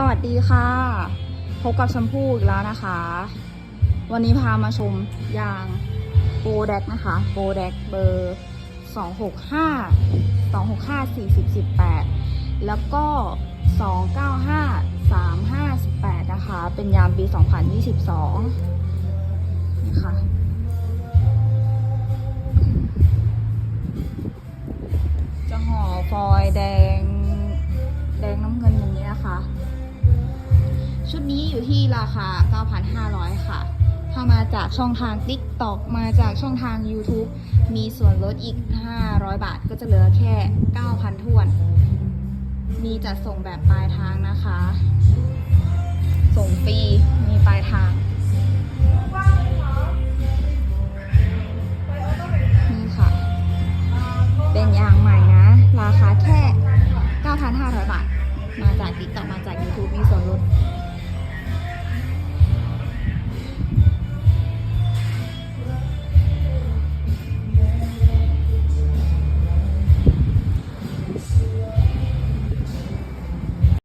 สวัสดีค่ะ พบกับชมพู่อีกแล้วนะคะ วันนี้พามาชมยางโปรแดกนะคะ โปรแดกเบอร์ 265 265 40 18 แล้วก็ 295 35 18 นะคะ เป็นยามปี 2022 นี่ค่ะจะห่อฟอยแดง ชุดนี้อยู่ที่ราคา 9,500 ค่ะ ถ้ามาจากช่องทาง TikTok มาจากช่องทาง YouTube มีส่วนลดอีก 500 บาทก็จะเหลือแค่ 9,000ทวน มีจัดส่งแบบปลายทางนะคะ ส่งฟรีมีปลายทางนี่ค่ะ เป็นยางใหม่นะ ราคาแค่ 9,500 บาท มาจากติ๊กต็อกมาจาก YouTube มีส่วน